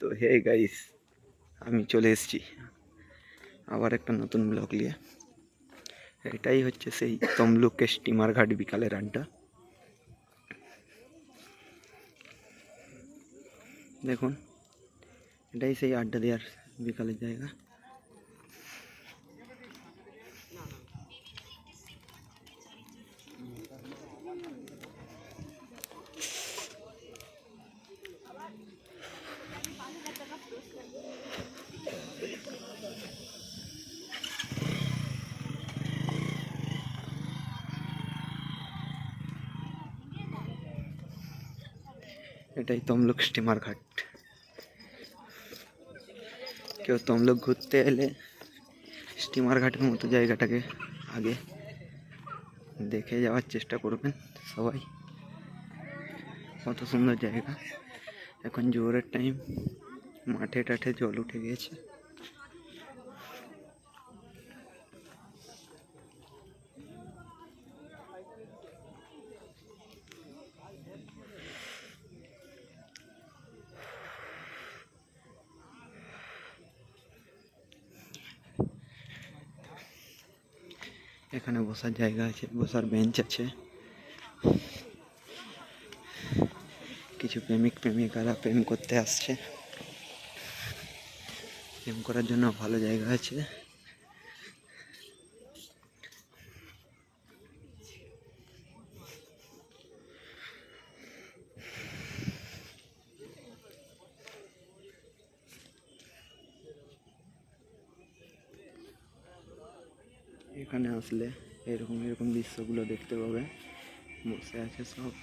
তো hey guys আমি চলে এসেছি আবার একটা নতুন ব্লগ নিয়ে এটাই হচ্ছে সেই তমলুকে স্টিমার ঘাট বিকালের আড্ডা দেখুন এটাই সেই আড্ডা দেওয়ার বিকালের জায়গা এটাই তমলুক স্টিমার ঘাট। কেউ তমলুক ঘুরতে এলে স্টিমার ঘাটের মতো জায়গাটাকে আগে দেখে যাওয়ার চেষ্টা করবেন সবাই। কত সুন্দর জায়গা। এখন জোরের টাইম মাঠে টাঠে জল উঠে গিয়েছে। এখানে বসার জায়গা আছে, বসার বেঞ্চ আছে। কিছু প্রেমিক, প্রেমিকারা প্রেম করতে আসছে। প্রেম করার জন্য ভালো জায়গা আছে। এখানে আসলে এরকম এরকম দৃশ্যগুলো দেখতে পাবে। বসে আছে সব।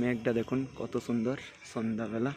মেঘটা দেখুন, কত সুন্দর সন্ধ্যাবেলা।